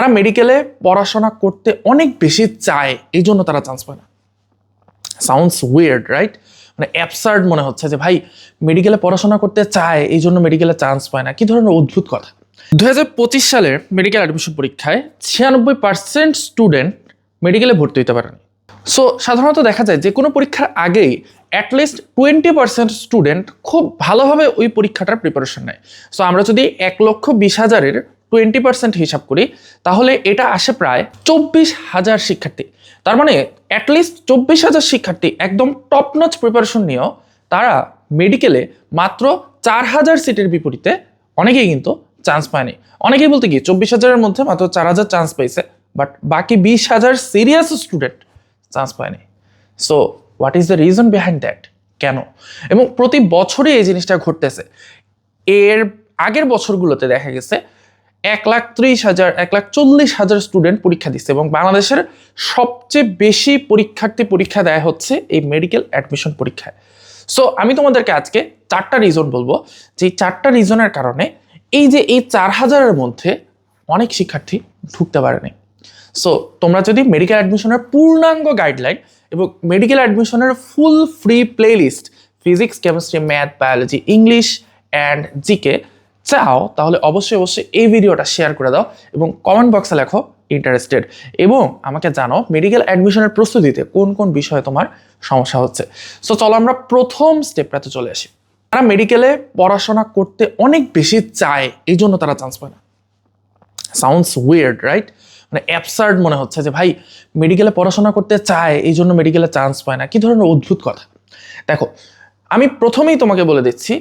তারা মেডিকেলে পড়াশোনা করতে অনেক বেশি চায়, এই জন্য তারা চান্স পায় না। সাউন্ডস উইয়ার্ড রাইট মানে অ্যাবসার্ড মনে হচ্ছে যে, ভাই মেডিকেলে পড়াশোনা করতে চায়, এই জন্য মেডিকেলে চান্স পায় না। কি ধরনের অদ্ভুত কথা। দু হাজার পঁচিশ সালের মেডিকেল অ্যাডমিশন পরীক্ষায় ছিয়ানব্বই পার্সেন্ট স্টুডেন্ট মেডিকেলে ভর্তি হতে পারেনি। সো সাধারণত দেখা যায় যে, কোনো পরীক্ষার আগেই অ্যাটলিস্ট টোয়েন্টি পার্সেন্ট স্টুডেন্ট খুব ভালোভাবে ওই পরীক্ষাটার প্রিপারেশন নেয়। সো আমরা যদি এক লক্ষ বিশ হাজারের টোয়েন্টি পার্সেন্ট হিসাব করি, তাহলে এটা আসে প্রায় চব্বিশ হাজার শিক্ষার্থী। তার মানে অ্যাটলিস্ট চব্বিশ হাজার শিক্ষার্থী একদম টপ নচ প্রিপারেশন নিয়েও তারা মেডিকেলে মাত্র চার হাজার সিটের বিপরীতে অনেকেই কিন্তু চান্স পায়নি। অনেকেই বলতে কি চব্বিশ হাজারের মধ্যে মাত্র চার হাজার চান্স পাইছে বাট বাকি বিশ হাজার সিরিয়াস স্টুডেন্ট চান্স পায়নি। So what is the reason behind that কেন? এবং প্রতি বছরই এই জিনিসটা ঘটতেছে। এর আগের বছরগুলোতে দেখা গেছে এক লাখ ত্রিশ হাজার, এক লাখ চল্লিশ হাজার স্টুডেন্ট পরীক্ষা দিচ্ছে এবং বাংলাদেশের সবচেয়ে বেশি পরীক্ষার্থী পরীক্ষা দেয় হচ্ছে এই মেডিকেল অ্যাডমিশন পরীক্ষায়। সো আমি তোমাদেরকে আজকে চারটা রিজন বলব। যে চারটা রিজনের কারণে এই যে এই চার হাজারের মধ্যে অনেক শিক্ষার্থী ঢুকতে পারেনি সো তোমরা যদি মেডিকেল অ্যাডমিশনের পূর্ণাঙ্গ গাইডলাইন এবং মেডিকেল অ্যাডমিশনের full free playlist physics chemistry math biology English and GK চাও, তাহলে অবশ্যই অবশ্যই এই ভিডিওটা শেয়ার করে দাও এবং কমেন্ট বক্সে লেখো ইন্টারেস্টেড এবং আমাকে জানো মেডিকেল অ্যাডমিশনের প্রস্তুতিতে কোন কোন বিষয়ে তোমার সমস্যা হচ্ছে। সো চলো আমরা প্রথম স্টেপটাতে চলে আসি। তারা মেডিকেলে পড়াশোনা করতে অনেক বেশি চায়, এই জন্য তারা চান্স পায় না। সাউন্ডস উইয়ার্ড রাইট মানে অ্যাবসার্ড মনে হচ্ছে যে, ভাই মেডিকেলে পড়াশোনা করতে চায়, এই জন্য মেডিকেলে চান্স পায় না। কি ধরনের অদ্ভুত কথা। দেখো, আমি প্রথমেই তোমাকে বলে দিচ্ছি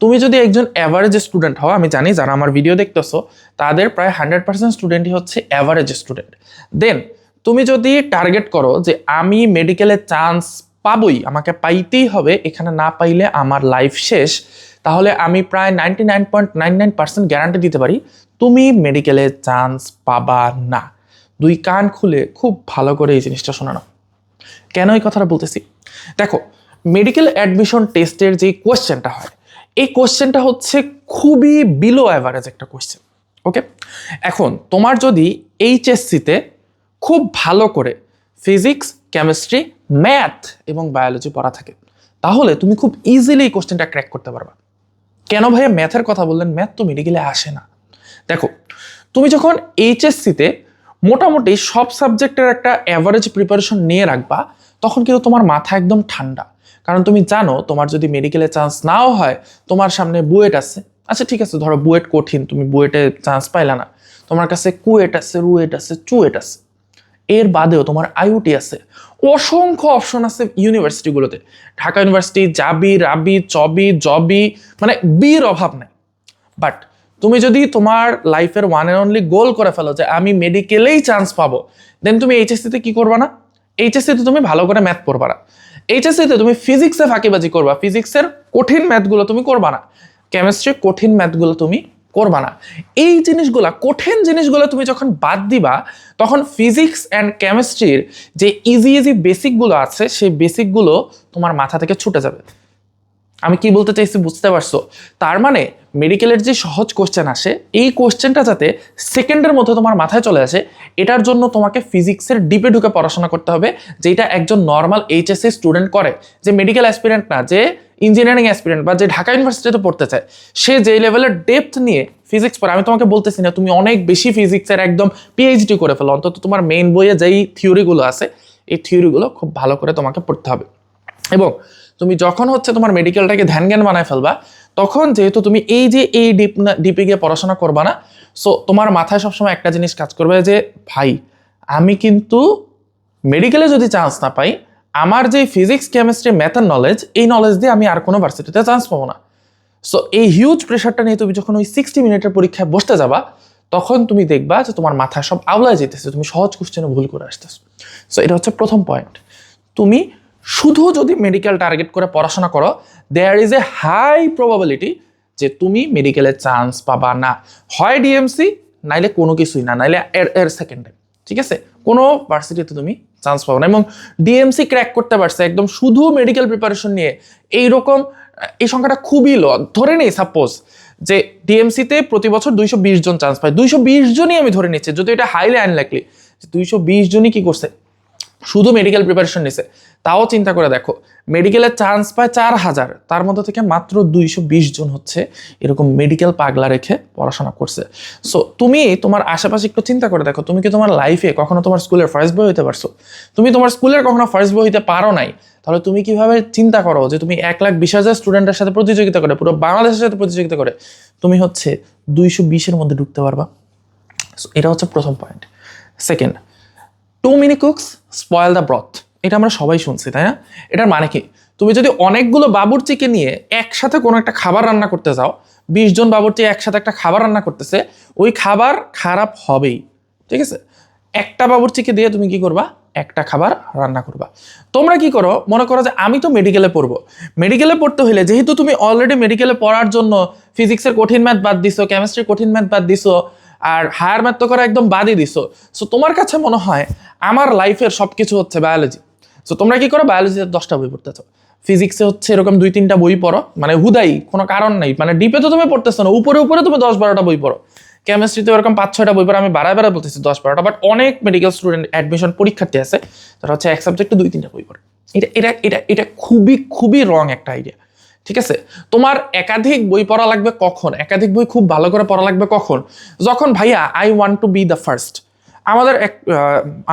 তুমি যদি একজন অ্যাভারেজ স্টুডেন্ট হও, আমি জানি যারা আমার ভিডিও দেখতেছো, তাদের প্রায় হান্ড্রেড পার্সেন্ট স্টুডেন্টই হচ্ছে অ্যাভারেজ স্টুডেন্ট দেন তুমি যদি টার্গেট করো যে আমি মেডিকেলে চান্স পাবই, আমাকে পাইতেই হবে, এখানে না পাইলে আমার লাইফ শেষ, তাহলে আমি প্রায় ninety nine point nine nine percent guarantee দিতে পারি, তুমি মেডিকেলে চান্স পাবা না। দুই কান খুলে খুব ভালো করে এই জিনিসটা শোনানো কেন এই কথাটা বলতেছি? দেখো মেডিকেল অ্যাডমিশন টেস্টের যে কোয়েশ্চেনটা হয় এই কোশ্চেনটা হচ্ছে খুবই বিলো অ্যাভারেজ একটা কোশ্চেন ওকে এখন তোমার যদি এইচএসসিতে খুব ভালো করে ফিজিক্স কেমিস্ট্রি ম্যাথ এবং বায়োলজি পড়া থাকে, তাহলে তুমি খুব ইজিলি এই কোয়েশ্চেনটা ক্র্যাক করতে পারবা। কেন ভাইয়া ম্যাথের কথা বললেন? ম্যাথ তো মেডিকেলে আসে না। দেখো, তুমি যখন এইচএসসিতে মোটামুটি সব সাবজেক্টের একটা অ্যাভারেজ প্রিপারেশন নিয়ে রাখবা, তখন কিন্তু তোমার মাথা একদম ঠান্ডা। কারণ তুমি জানো, তোমার যদি মেডিকেলে চান্স নাও হয়, তোমার সামনে বুয়েট আছে। আচ্ছা ঠিক আছে, ধরো বুয়েট কঠিন, তুমি বুয়েটে চান্স পাইলা না। তোমার কাছে কুয়েট আছে, রুয়েট আছে, চুয়েট আছে। এর বাদেও তোমার আইউটি আছে। অসংখ্য অপশন আছে ইউনিভার্সিটিগুলোতে ঢাকা ইউনিভার্সিটি জাবি, রাবি, চবি, জবি মানে বির অভাব নেই। বাট তুমি যদি তোমার লাইফের ওয়ান অ্যান্ড অনলি গোল করে ফেলো যে আমি মেডিকেলেই চান্স পাবো দেন তুমি এইচএসসিতে কি করবা না? এইচএসসিতে তুমি ভালো করে ম্যাথ পড়বা না। এইচএসসিতে তুমি ফিজিক্সে ফাঁকিবাজি করবা। ফিজিক্সের কঠিন ম্যাথগুলো তুমি করবা না। কেমিস্ট্রি কঠিন ম্যাথগুলো তুমি করবা না। এই জিনিসগুলা, কঠিন জিনিসগুলো তুমি যখন বাদ দিবা, তখন ফিজিক্স অ্যান্ড কেমিস্ট্রির যে ইজি ইজি বেসিকগুলো আছে, সেই বেসিকগুলো তোমার মাথা থেকে ছুটে যাবে। আমি কি বলতে চাইছি বুঝতে পারছ? তার মানে মেডিকেলের যে সহজ কোশ্চেন আসে, এই কোশ্চেনটা যাতে সেকেন্ডের মধ্যে তোমার মাথায় চলে আসে, এটার জন্য তোমাকে ফিজিক্সের ডিপে ঢুকে পড়াশোনা করতে হবে যেটা একজন নর্মাল এইচএসসি স্টুডেন্ট করে, যে মেডিকেল অ্যাসপিরেন্ট না, যে ইঞ্জিনিয়ারিং অ্যাসপিরেন্ট বা যে ঢাকা ইউনিভার্সিটিতে পড়তে চায়, সে যেই লেভেলের ডেপথ নিয়ে ফিজিক্স পড়ে, আমি তোমাকে বলতেছি না, তুমি অনেক বেশি ফিজিক্সের একদম পিএইচডি করে ফেলো, অন্তত তোমার মেইন বইয়ে যেই থিওরিগুলো আছে, এই থিওরিগুলো খুব ভালো করে তোমাকে পড়তে হবে। এবং তুমি যখন হচ্ছে তোমার মেডিকেলটাকে ধ্যান জ্ঞান বানায় ফেলবা, তখন যেহেতু তুমি এই যে এই ডিপ ডিপে গিয়ে পড়াশোনা করবা না সো তোমার মাথায় সবসময় একটা জিনিস কাজ করবে যে, ভাই, আমি কিন্তু মেডিকেলে যদি চান্স না পাই, আমার যে ফিজিক্স কেমিস্ট্রি ম্যাথের নলেজ এই নলেজ দিয়ে আমি আর কোনো ভার্সিটিতে চান্স পাবো না। সো এই হিউজ প্রেশারটা নিয়ে তুমি যখন ওই সিক্সটি মিনিটের পরীক্ষায় বসতে যাবা, তখন তুমি দেখবা যে তোমার মাথায় সব আওলায় যেতেছে তুমি সহজ কোশ্চেনে ভুল করে আসতেছো। সো এটা হচ্ছে প্রথম পয়েন্ট তুমি শুধু যদি মেডিকেল টার্গেট করে পড়াশোনা করো there is a high probability যে তুমি মেডিকেলের চান্স পাবা না। হয় ডিএমসি নাইলে কোনো কিছুই না, নাইলে এর এর সেকেন্ডে ঠিক আছে? কোনো ভার্সিটিতে তুমি চান্স পাবো না এবং ডিএমসি ক্র্যাক করতে পারছে, একদম শুধু মেডিকেল প্রিপারেশন নিয়ে। এইরকম এই সংখ্যাটা খুবই লো ধরে নেই সাপোজ যে ডিএমসিতে প্রতি বছর দুইশো বিশ জন চান্স পায়। দুইশো বিশ জনই আমি ধরে নিচ্ছি, যদি এটা হাইলি আনলাইকলি দুইশো বিশ জনই কী করছে? শুধু মেডিকেল প্রিপারেশন নিছে। তাও চিন্তা করে দেখো মেডিকেলের চান্স পায় চার হাজার তার মধ্যে থেকে মাত্র দুইশো বিশ জন হচ্ছে এরকম মেডিকেল পাগলা রেখে পড়াশোনা করছে। সো তুমি তোমার আশেপাশে একটু চিন্তা করে দেখো তুমি কি তোমার লাইফে কখনো তোমার স্কুলের ফার্স্ট বই হইতে পারছ? তুমি তোমার স্কুলের কখনো ফার্স্ট বই হইতে পারো নাই? তাহলে তুমি কীভাবে চিন্তা করো যে তুমি এক লাখ বিশ হাজার স্টুডেন্টের সাথে প্রতিযোগিতা করে পুরো বাংলাদেশের সাথে প্রতিযোগিতা করে তুমি হচ্ছে দুইশো বিশের মধ্যে ঢুকতে পারবা? So, এটা হচ্ছে প্রথম point second too many cooks spoil the broth এটা আমরা সবাই শুনছি, তাই না? এটার মানে কি? তুমি যদি অনেকগুলো বাবুর্চিকে নিয়ে একসাথে কোনো একটা খাবার রান্না করতে যাও, বিশ জন বাবুর্চি একসাথে একটা খাবার রান্না করতেছে, ওই খাবার খারাপ হবেই, ঠিক আছে? একটা বাবুর্চিকে দিয়ে তুমি কি করবা? একটা খাবার রান্না করবা। তোমরা কি করো? মনে করো যে আমি তো মেডিকেলে পড়ব। মেডিকেলে পড়তে হলে, যেহেতু তুমি অলরেডি মেডিকেলে পড়ার জন্য ফিজিক্সের কঠিন ম্যাথ বাদ দিছো কেমিস্ট্রির কঠিন ম্যাথ বাদ দিছো আর হায়ার ম্যাথ তো করা একদম বাদই দিছো সো তোমার কাছে মনে হয় আমার লাইফের সব কিছু হচ্ছে বায়োলজি সো তোমরা কি করো? বায়োলজিতে দশটা বই পড়তেছো ফিজিক্সে হচ্ছে এরকম দুই, তিনটা বই পড়ো। মানে হুদাই, কোনো কারণ নেই। মানে ডিপে তো তুমি পড়তেছো না, উপরে উপরে তুমি দশ, বারোটা বই পড়ো। কেমিস্ট্রিতে এরকম পাঁচ, ছয়টা বই পড়ো। আমি বাড়ায় বাড়ায় বলতেছি দশ, বারোটা। বাট অনেক মেডিকেল স্টুডেন্ট অ্যাডমিশন পরীক্ষার্থী আছে। তারা হচ্ছে এক সাবজেক্টে দুই, তিনটা বই পড়ে। এটা এটা এটা এটা খুবই খুবই রং একটা আইডিয়া ঠিক আছে? তোমার একাধিক বই পড়া লাগবে কখন? একাধিক বই খুব ভালো করে পড়া লাগবে কখন? যখন, ভাইয়া I want to be the first আমাদের এক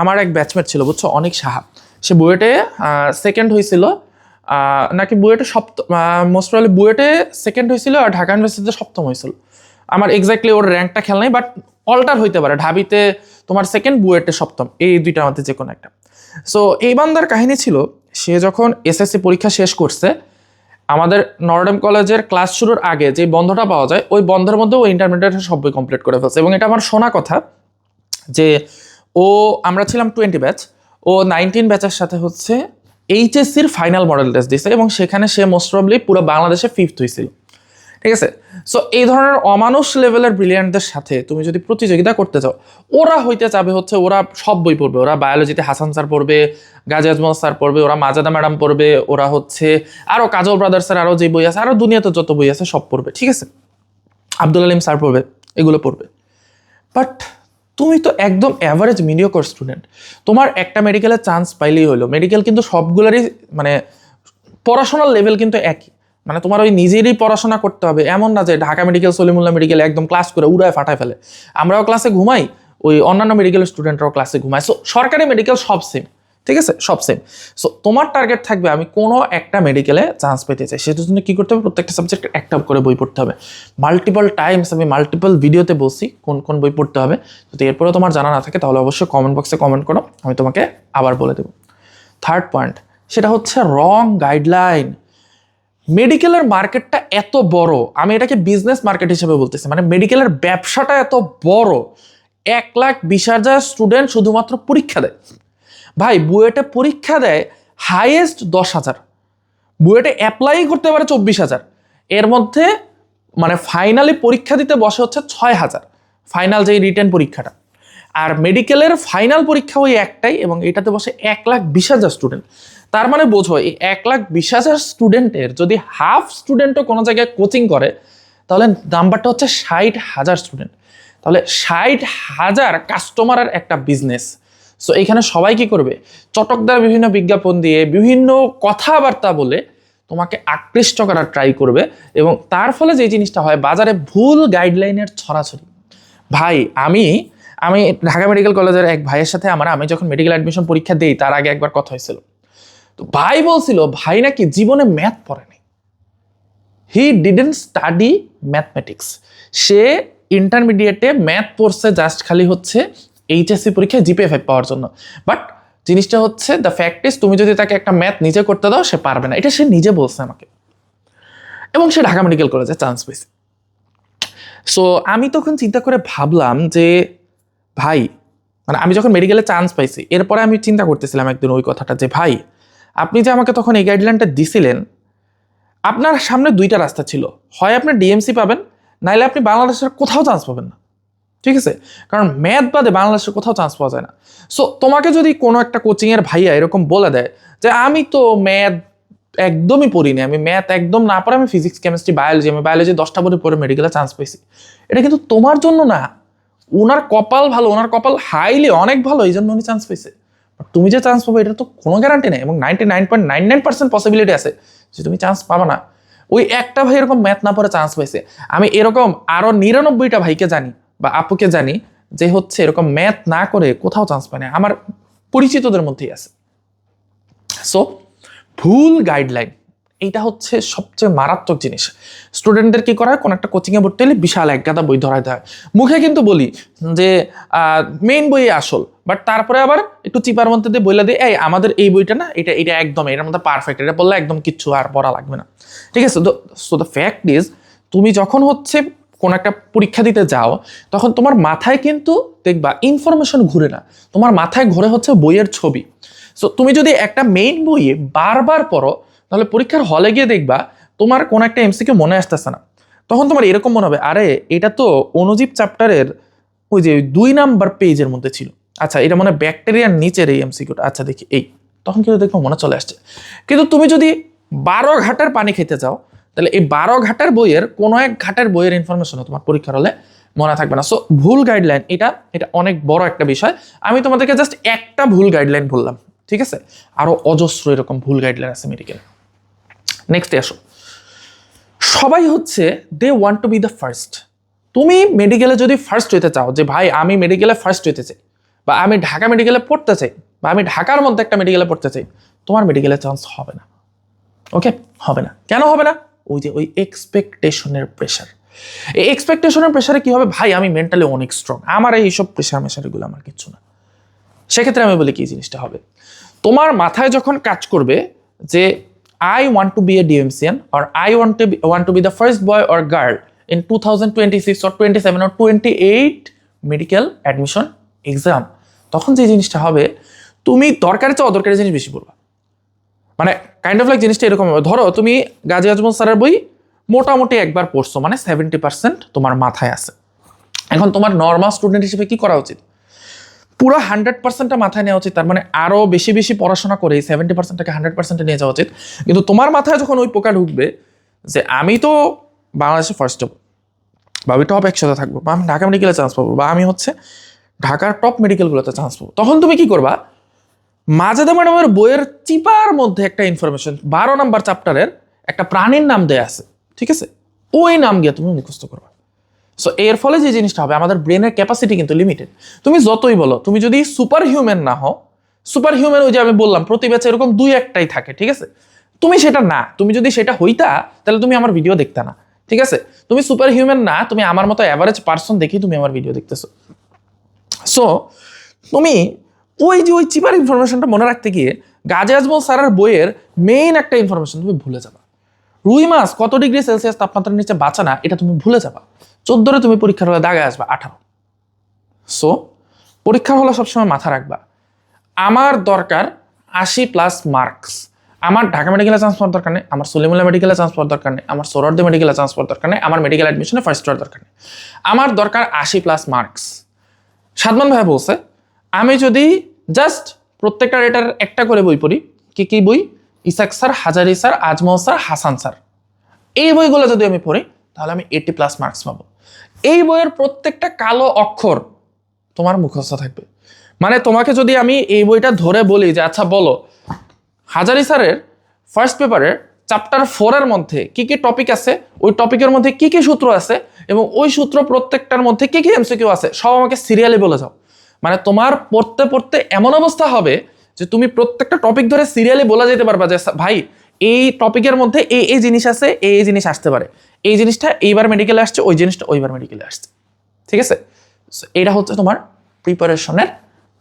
আমার এক ব্যাচমেট ছিল, বুঝছ? অনেক সাহা। সে বুয়েটে সেকেন্ড হয়েছিল। নাকি বুয়েটে সপ্তম মোস্ট প্রবলি বুয়েটে সেকেন্ড হয়েছিল আর ঢাকা ইউনিভার্সিটিতে সপ্তম হয়েছিল। আমার এক্স্যাক্টলি ওর র্যাঙ্কটা খেয়াল নাই বাট অল্টার হইতে পারে। ঢাবিতে তোমার সেকেন্ড বুয়েটে সপ্তম। এই দুইটার মধ্যে যে কোনো একটা। সো এই বান্দার কাহিনী ছিল, সে যখন এসএসসি পরীক্ষা শেষ করছে আমাদের নরডেম কলেজের ক্লাস শুরুর আগে যে বন্ধটা পাওয়া যায়, ওই বন্ধের মধ্যে ও ইন্টারমিডিয়েট সব বই কমপ্লিট করে ফেলছে। এবং এটা আমার শোনা কথা যে ও, আমরা ছিলাম টোয়েন্টি ব্যাচ ও নাইনটিন ব্যাচের সাথে হচ্ছে এইচএসসির ফাইনাল মডেল টেস্ট দিয়েছে এবং সেখানে সে মোস্ট প্রবলি পুরো বাংলাদেশে ফিফথ হয়েছিল ঠিক আছে? সো এই ধরনের অমানুষ লেভেলের ব্রিলিয়ান্টদের সাথে তুমি যদি প্রতিযোগিতা করতে চাও, ওরা হইতে চাবে হচ্ছে ওরা সব বই পড়বে। ওরা বায়োলজিতে হাসান স্যার পড়বে, গাজী আজমল স্যার পড়বে, ওরা মাজাদা ম্যাডাম পড়বে, ওরা হচ্ছে আরও কাজল ব্রাদার্সের আরও যে বই আছে আরও দুনিয়াতে যত বই আছে সব পড়বে, ঠিক আছে? আব্দুল আলিম স্যার পড়বে, এগুলো পড়বে। বাট তুমি তো একদম অ্যাভারেজ মিডিয়কর স্টুডেন্ট তোমার একটা মেডিকেলের চান্স পাইলেই হলো। মেডিকেল কিন্তু সবগুলোরই মানে পড়াশোনার লেভেল কিন্তু একই। মানে তোমার ওই নিজেরই পড়াশোনা করতে হবে। এমন না যে ঢাকা মেডিকেল সলিমুল্লাহ মেডিকেল একদম ক্লাস করে উড়ায় ফাটায় ফেলে। আমরাও ক্লাসে ঘুমাই, ওই অন্যান্য মেডিকেল স্টুডেন্টরাও ক্লাসে ঘুমায়। সো সরকারি মেডিকেল সব সেম ঠিক আছে? সব সেম সো তোমার টার্গেট থাকবে, আমি কোনো একটা মেডিকেলে চান্স পেতে চাই। সেটার জন্য কী করতে হবে? প্রত্যেকটা সাবজেক্ট একটা করে বই পড়তে হবে। মাল্টিপল টাইমস আমি মাল্টিপল ভিডিওতে বলছি, কোন কোন বই পড়তে হবে। যদি এরপরেও তোমার জানা না থাকে, তাহলে অবশ্যই কমেন্ট বক্সে কমেন্ট করো, আমি তোমাকে আবার বলে দেবো। থার্ড পয়েন্ট সেটা হচ্ছে রং গাইডলাইন মেডিকেলের মার্কেটটা এত বড়, আমি এটাকে বিজনেস মার্কেট হিসেবে বলতেছি মানে মেডিকেলের ব্যবসাটা এত বড়, এক লাখ বিশ হাজার স্টুডেন্ট শুধুমাত্র পরীক্ষা দেয়। ভাই, বুয়েটে পরীক্ষা দেয় হাইয়েস্ট দশ হাজার, বুয়েটে অ্যাপ্লাই করতে পারে চব্বিশ হাজার, এর মধ্যে মানে ফাইনালি পরীক্ষা দিতে বসে হচ্ছে ছয় হাজার ফাইনাল যেই রিটেন পরীক্ষাটা। আর মেডিকেলের ফাইনাল পরীক্ষা ওই একটাই এবং এটাতে বসে এক লাখ বিশ হাজার স্টুডেন্ট তার মানে বোঝো, এই এক লাখ বিশ হাজার স্টুডেন্টের যদি হাফ স্টুডেন্টও কোনো জায়গায় কোচিং করে, তাহলে নাম্বারটা হচ্ছে ষাট হাজার স্টুডেন্ট তাহলে ষাট হাজার কাস্টমারের একটা বিজনেস সো এখানে সবাই কি করবে? চটকদার বিভিন্ন বিজ্ঞাপন দিয়ে বিভিন্ন কথাবার্তা বলে তোমাকে আকৃষ্ট করার ট্রাই করবে এবং তার ফলে যে জিনিসটা হয়, বাজারে ভুল গাইডলাইনের ছড়াছড়ি। ভাই, আমি আমি ঢাকা মেডিকেল কলেজের এক ভাইয়ের সাথে আমার, আমি যখন মেডিকেল অ্যাডমিশন পরীক্ষা দিই, তার আগে একবার কথা হয়েছিল। তো ভাই বলছিল ভাই নাকি জীবনে ম্যাথ পড়েনি। হি ডিডেন্ট স্টাডি ম্যাথমেটিক্স সে ইন্টারমিডিয়েটে ম্যাথ পড়ছে জাস্ট খালি হচ্ছে এইচএসসি পরীক্ষায় জিপিএ ফাইভ পাওয়ার জন্য। বাট জিনিসটা হচ্ছে দ্য ফ্যাক্ট ইস তুমি যদি তাকে একটা ম্যাথ নিজে করতে দাও, সে পারবে না। এটা সে নিজে বলছে আমাকে। এবং সে ঢাকা মেডিকেল কলেজে চান্স পেয়েছে। সো আমি তখন চিন্তা করে ভাবলাম যে, ভাই মানে আমি যখন মেডিকেলে চান্স পাইছি, এরপরে আমি চিন্তা করতেছিলাম একদিন ওই কথাটা যে, ভাই আপনি যে আমাকে তখন এই গাইডলাইনটা দিছিলেন, আপনার সামনে দুইটা রাস্তা ছিল। হয় আপনি ডিএমসি পাবেন, নাইলে আপনি বাংলাদেশের কোথাও চান্স পাবেন না। ঠিক আছে? কারণ ম্যাথ বাদে বাংলাদেশের কোথাও চান্স পাওয়া যায় না। সো তোমাকে যদি কোনো একটা কোচিংয়ের ভাইয়া এরকম বলে দেয় যে, আমি তো ম্যাথ একদমই পড়িনি, আমি ম্যাথ একদম না পড়ে, আমি ফিজিক্স কেমিস্ট্রি বায়োলজি আমি বায়োলজি দশটা বই পড়ে মেডিকেলে চান্স পেয়েছি এটা কিন্তু তোমার জন্য না। ওনার কপাল ভালো ওনার কপাল হাইলি অনেক ভালো এই জন্য উনি চান্স পেয়েছে তুমি যে চান্স পাবে, এটা তো কোনো গ্যারান্টি নেই। এবং ninety nine point nine nine percent possibility আছে যে তুমি চান্স পাবা না। ওই একটা ভাই এরকম ম্যাথ না পড়ে চান্স পাইছে। আমি এরকম আরও নিরানব্বইটা ভাইকে জানি বা আপুকে জানি যে হচ্ছে এরকম ম্যাথ না করে কোথাও চান্স পায় না। আমার পরিচিতদের মধ্যেই আছে। সো ভুল গাইডলাইন এইটা হচ্ছে সবচেয়ে মারাত্মক জিনিস। স্টুডেন্টদের কি করা হয় কোনো একটা কোচিংয়ে ভর্তি হলে বিশাল এক গাদা বই ধরাই হয় মুখে কিন্তু বলি যে মেইন বই আসল। বাট তারপরে আবার একটু চিপার মধ্যে দিয়ে বইলা দিয়ে এই, আমাদের এই বইটা না, এটা এটা একদম, এটার মধ্যে পারফেক্ট এটা বললে একদম কিচ্ছু আর পড়া লাগবে না। ঠিক আছে? সো দ্য ফ্যাক্ট ইজ তুমি যখন হচ্ছে কোন একটা পরীক্ষা দিতে যাও, তখন তোমার মাথায় কিন্তু দেখবা ইনফরমেশন ঘুরে না। তোমার মাথায় ঘুরে হচ্ছে বইয়ের ছবি। সো তুমি যদি একটা মেইন বইয়ে বারবার পড়ো তাহলে পরীক্ষার হলে গিয়ে দেখবা তোমার কোন একটা এমসিকে মনে আসতেছে না। তখন তোমার এরকম মনে হবে, আরে এটা তো অনুজীব চ্যাপ্টারের ওই যে দুই নাম্বার পেজের মধ্যে ছিল। আচ্ছা এটা মনে ব্যাকটেরিয়ার নিচের এই এমসিকিউটা আচ্ছা দেখি এই। তখন কিন্তু দেখব মনে চলে আসছে। কিন্তু তুমি যদি বারো ঘাটের পানি খেতে চাও, তাহলে এই বারো ঘাটের বইয়ের কোনো এক ঘাটের বইয়ের ইনফরমেশন তোমার পরীক্ষার হলে মনে থাকবে না। সো ভুল গাইডলাইন এটা এটা অনেক বড় একটা বিষয়। আমি তোমাদেরকে জাস্ট একটা ভুল গাইডলাইন বললাম, ঠিক আছে? আরও অজস্র এরকম ভুল গাইডলাইন আছে মেডিকেল নেক্সট আসো। সবাই হচ্ছে they want to be the first তুমি মেডিকেলে যদি ফার্স্ট হইতে চাও যে ভাই আমি মেডিকেলে ফার্স্ট হইতে চাই, বা আমি ঢাকা মেডিকেলে পড়তে চাই, বা আমি ঢাকার মধ্যে একটা মেডিকেলে পড়তে চাই, তোমার মেডিকেলে চান্স হবে না। ওকে হবে না। কেন হবে না? ওই যে ওই এক্সপেকটেশনের প্রেশার এই এক্সপেকটেশনের প্রেশারে কি হবে? ভাই, আমি মেন্টালি অনেক স্ট্রং আমার এইসব প্রেশার মেশারগুলো আমার কিচ্ছু না। সেক্ষেত্রে আমি বলি কি জিনিসটা হবে? তোমার মাথায় যখন কাজ করবে যে a DMCian or I want to want to be the first boy or girl in two thousand twenty six or twenty seven or twenty eight medical admission exam তখন যে জিনিসটা হবে, তুমি দরকারি চেয়ে অদরকারি জিনিস বেশি পড়বা। মানে কাইন্ড অফ লাইক জিনিসটা এরকম হবে। ধরো তুমি গাজী আজমল স্যারের বই মোটামুটি একবার পড়ছো মানে সেভেন্টি পার্সেন্ট তোমার মাথায় আছে। এখন তোমার নর্মাল স্টুডেন্ট হিসেবে কি করা উচিত? পুরো হান্ড্রেড পার্সেন্টটা মাথায় নেওয়া উচিত, তার মানে আরও বেশি বেশি পড়াশোনা করে সেভেন্টি পার্সেন্টটাকে হান্ড্রেড পার্সেন্টে নিয়ে যাওয়া উচিত। কিন্তু তোমার মাথায় যখন ওই পোকা ঢুকবে যে আমি তো বাংলাদেশে ফার্স্ট হব বা আমি টপ একসাথে থাকব, বা আমি ঢাকা মেডিকেলে চান্স পাবো, বা আমি হচ্ছে ঢাকার টপ মেডিকেলগুলোতে চান্স পাবো, তখন তুমি কি করবা? মাজেদা ম্যাডামের বইয়ের চিপার মধ্যে একটা ইনফরমেশন বারো নাম্বার চ্যাপ্টারের একটা প্রাণীর নাম দেয়া আছে, ঠিক আছে? ওই নাম গিয়ে তুমি মুখস্থ করবা। সো এর ফলে যে জিনিসটা হবে, আমাদের ব্রেনের ক্যাপাসিটি কিন্তু লিমিটেড তুমি যতই বলো, তুমি যদি সুপার হিউম্যান না হও সুপার হিউম্যান ওই যে আমি বললাম, প্রতি ব্যাচে এরকম দুই একটাই থাকে, ঠিক আছে? তুমি সেটা না, তুমি যদি সেটা হইতা, তাহলে তুমি আমার ভিডিও দেখতা না, ঠিক আছে? তুমি সুপার হিউম্যান না, তুমি আমার মতো অ্যাভারেজ পার্সন দেখি তুমি আমার ভিডিও দেখতেছো। সো তুমি ওই যে ওই চিপার ইনফরমেশনটা মনে রাখতে গিয়ে, গাজে আজমল স্যারের বইয়ের মেইন একটা ইনফরমেশন তুমি ভুলে যাবা। রুই মাছ কত ডিগ্রি সেলসিয়াস তাপমাত্রার নিচে বাঁচা না, এটা তুমি ভুলে যাবা। চোদ্দোরে তুমি পরীক্ষার হলে দাগে আসবা, আঠারো। সো পরীক্ষার হলে সবসময় মাথা রাখবা। আমার দরকার আশি প্লাস মার্কস আমার ঢাকা মেডিকেলে চান্স পাওয়ার দরকার নেই, আমার সলিমুল্লাহ মেডিকেলে চান্স পাওয়ার দরকার নেই, আমার সোরার্দি মেডিকেলে চান্স পাওয়ার দরকার নেই, আমার মেডিকেল অ্যাডমিশনে ফার্স্ট হওয়ার দরকার নেই। আমার দরকার আশি প্লাস মার্কস সাদমান ভাই বলছে, আমি যদি জাস্ট প্রত্যেকটা রেটার একটা করে বই পড়ি, কি কি বই? Ishak sir, Hazari sir, Azmal sir, Hasan sir. এই বইগুলো যদি আমি পড়ি, তাহলে আমি এইটি প্লাস মার্কস পাবো। এই বইয়ের প্রত্যেকটা কালো অক্ষর তোমার মুখস্থ থাকবে। মানে তোমাকে যদি আমি এই বইটা ধরে বলি যে আচ্ছা বলো, হাজারি স্যারের ফার্স্ট পেপারের চ্যাপ্টার ফোরের মধ্যে কি কি টপিক আছে? ওই টপিকের মধ্যে কি কি সূত্র আছে? এবং ওই সূত্র প্রত্যেকটার মধ্যে কি কি এমসিকিউ আছে? সব আমাকে সিরিয়ালি বলে যাও। মানে তোমার পড়তে পড়তে এমন অবস্থা হবে যে, তুমি প্রত্যেকটা টপিক ধরে সিরিয়ালি বলা যেতে পারবা যে, ভাই এই টপিকের মধ্যে এই এই জিনিস আছে এই এই জিনিস আসতে পারে। এই জিনিসটা এইবার মেডিকেলে আসছে, ওই জিনিসটা ওইবার মেডিকেলে আসছে। ঠিক আছে? এটা হচ্ছে তোমার প্রিপারেশনের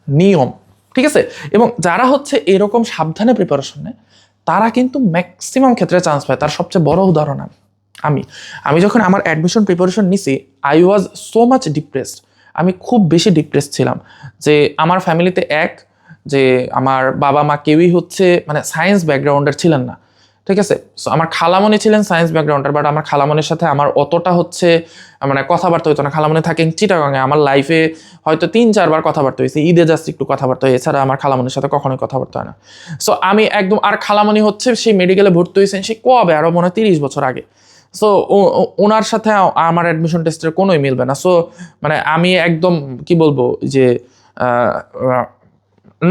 নিয়ম। ঠিক আছে? এবং যারা হচ্ছে এরকম সাবধানে প্রিপারেশন নেয়, তারা কিন্তু ম্যাক্সিমাম ক্ষেত্রে চান্স পায়। তার সবচেয়ে বড় উদাহরণ আমি। আমি আমি যখন আমার অ্যাডমিশন প্রিপারেশন নিছি I was so much depressed আমি খুব বেশি ডিপ্রেসড ছিলাম। যে আমার ফ্যামিলিতে এক, যে আমার বাবা মা কেউই হচ্ছে মানে সায়েন্স ব্যাকগ্রাউন্ডের ছিলেন না। ঠিক আছে? সো আমার খালামণি ছিলেন সায়েন্স ব্যাকগ্রাউন্ডের বাট আমার খালামণির সাথে আমার অতটা হচ্ছে মানে কথাবার্তা হতো না। খালামণি থাকেন চিটাগাঙে আমার লাইফে হয়তো তিন, চারবার কথাবার্তা হয়েছে। ঈদে জাস্ট একটু কথাবার্তা হয়েছে, এছাড়া আমার খালামণির সাথে কখনোই কথাবার্তা হয় না। সো আমি একদম, আর খালামণি হচ্ছে সেই মেডিকেলে ভর্তি হয়েছেন সে কবে? আরও মনে হয় তিরিশ বছর আগে। সো ওনার সাথে আমার অ্যাডমিশন টেস্টের কোনোই মিলবে না। সো মানে আমি একদম, কি বলব, যে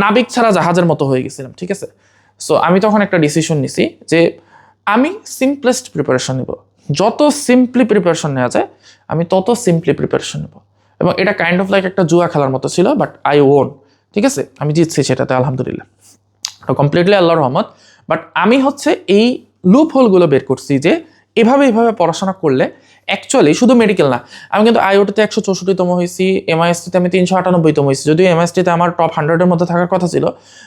নাবিক ছাড়া জাহাজের মতো হয়ে গেছিলাম, ঠিক আছে? সো আমি তখন একটা ডিসিশন নিছি যে আমি সিম্পলেস্ট প্রিপারেশন নিব। যত সিম্পলি প্রিপারেশন নেওয়া যায়, আমি তত সিম্পলি প্রিপারেশন নেব। এবং এটা কাইন্ড অফ লাইক একটা জুয়া খেলার মতো ছিল বাট আই ওন ঠিক আছে? আমি জিতছি সেটাতে, আলহামদুলিল্লাহ। কমপ্লিটলি আল্লাহর রহমত। বাট আমি হচ্ছে এই লুপ হোলগুলো বের করছি যে এভাবে এভাবে পড়াশোনা করলে অ্যাকচুয়ালি শুধু মেডিকেল না, আমি কিন্তু আইওটিতে একশো চৌষট্টিতম হয়েছি এমআইএসটিতে আমি তিনশো আটানব্বইতম হয়েছি যদিও এমআইএসটিতে আমার টপ হান্ড্রেডের মধ্যে থাকার কথা ছিল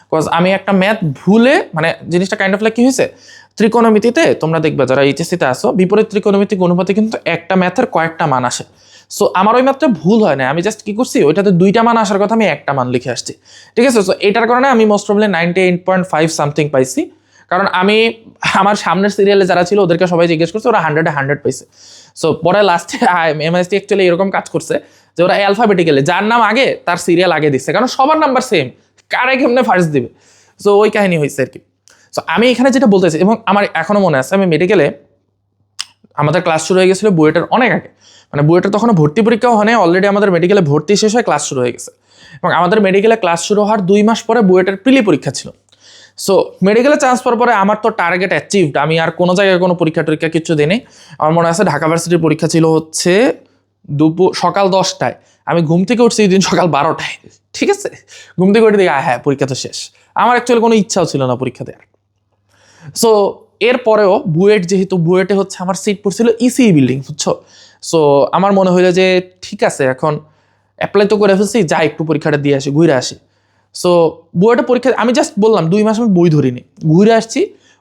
বিকজ আমি একটা ম্যাথ ভুলে মানে জিনিসটা কাইন্ড অফ লাইক কি হয়েছে ত্রিকোণমিতিতে তোমরা দেখবে যারা এইচএসসিতে আসো বিপরীত ত্রিকোণমিতিক অনুপাতে কিন্তু একটা ম্যাথের কয়েকটা মান আসে। সো আমার ওই ম্যাথটা ভুল হয় না আমি জাস্ট কি করছি, ওইটাতে দুইটা মান আসার কথা আমি একটা মান লিখে আসছি। ঠিক আছে? সো এটার কারণে আমি most probably ninety eight point five something পাইছি। কারণ আমি আমার সামনের সিরিয়ালে যারা ছিল ওদেরকে সবাই জিজ্ঞেস করছে, ওরা হান্ড্রেডে হান্ড্রেড পাইছে। সো পরে লাস্টে এমএসটি অ্যাকচুয়ালি এরকম কাজ করছে যে ওরা অ্যালফাবেটিক্যালি যার নাম আগে, তার সিরিয়াল আগে দিচ্ছে। কারণ সবার নাম্বার সেম কারে কেমনে ফার্স্ট দিবে? সো ওই কাহিনী হয়েছে আর কি সো আমি এখানে যেটা বলতে বলতেছি এবং আমার এখনও মনে আছে, আমি মেডিকেলে আমাদের ক্লাস শুরু হয়ে গেছিল বুয়েটের অনেক আগে। মানে বুয়েটের তখন ভর্তি পরীক্ষাও হয় অলরেডি আমাদের মেডিকেলে ভর্তি শেষ হয়ে ক্লাস শুরু হয়ে গেছে। এবং আমাদের মেডিকেলে ক্লাস শুরু হওয়ার দুই মাস পরে বুয়েটের প্রিলি পরীক্ষা ছিল। সো মেডিকেলে চান্স পাওয়ার পরে আমার তো টার্গেট অ্যাচিভড আমি আর কোনো জায়গায় কোনো পরীক্ষা টরীক্ষা কিছু দিইনি। আমার মনে আছে ঢাকা ভার্সিটির পরীক্ষা ছিল হচ্ছে দুপুর সকাল দশটায়। আমি ঘুম থেকে উঠছি দিন সকাল বারোটায়। ঠিক আছে? ঘুম থেকে উঠে দেখি হ্যাঁ পরীক্ষা তো শেষ। আমার অ্যাকচুয়ালি কোনো ইচ্ছাও ছিল না পরীক্ষা দেওয়ার। সো এরপরেও বুয়েট যেহেতু, বুয়েটে হচ্ছে আমার সিট পড়ছিল ইসি বিল্ডিং বুঝছ? সো আমার মনে হইল যে, ঠিক আছে, এখন অ্যাপ্লাই তো করে ফেলছি, যা একটু পরীক্ষাটা দিয়ে আসি, ঘুরে আসি। সো বুয়েটে পরীক্ষা, আমি জাস্ট বললাম, দুই মাস আমি বই ধরিনি। ঘুরে আসছি,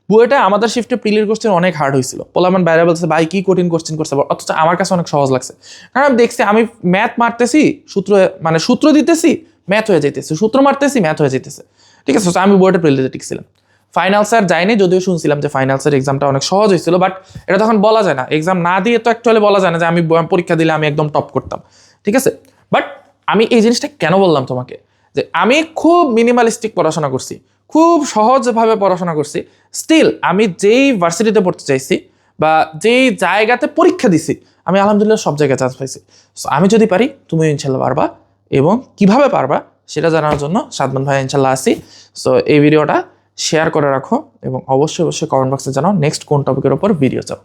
বুয়েটে আমাদের শিফটে প্রিলির কোশ্চেন অনেক হার্ড হয়েছিল। পোলামান বাইরে বলছে ভাই, কি কঠিন কোশ্চেন করছে? অথচ আমার কাছে অনেক সহজ লাগছে। কারণ আমি দেখছি, আমি ম্যাথ মারতেছি, সূত্র মানে সূত্র দিতেছি ম্যাথ হয়ে যাইতেছে। সূত্র মারতেছি ম্যাথ হয়ে যাইতেছে। ঠিক আছে আমি বুয়েটে প্রিলিতে টিকছিলাম ফাইনাল স্যার যায়নি, যদিও শুনছিলাম যে ফাইনাল স্যার এক্সামটা অনেক সহজ হয়েছিল বাট এটা তখন বলা যায় না। এক্সাম না দিয়ে তো অ্যাকচুয়ালি বলা যায় না যে আমি, পরীক্ষা দিলে আমি একদম টপ করতাম। ঠিক আছে? বাট আমি এই জিনিসটা কেন বললাম তোমাকে? যে আমি খুব মিনিমালিস্টিক পড়াশোনা করছি খুব সহজভাবে পড়াশোনা করছি স্টিল আমি যেই ভার্সিটিতে পড়তে চাইছি বা যেই জায়গাতে পরীক্ষা দিছি আমি আলহামদুলিল্লাহ সব জায়গায় চান্স পাইছি। So, আমি যদি পারি তুমি ইনশাল্লাহ পারবা এবং কীভাবে পারবা সেটা জানার জন্য সাদমান ভাই ইনশাল্লাহ আসি সো এই ভিডিওটা শেয়ার করে রাখো এবং অবশ্যই অবশ্যই কমেন্ট বক্সে জানাও নেক্সট কোন টপিকের উপর ভিডিও চাও।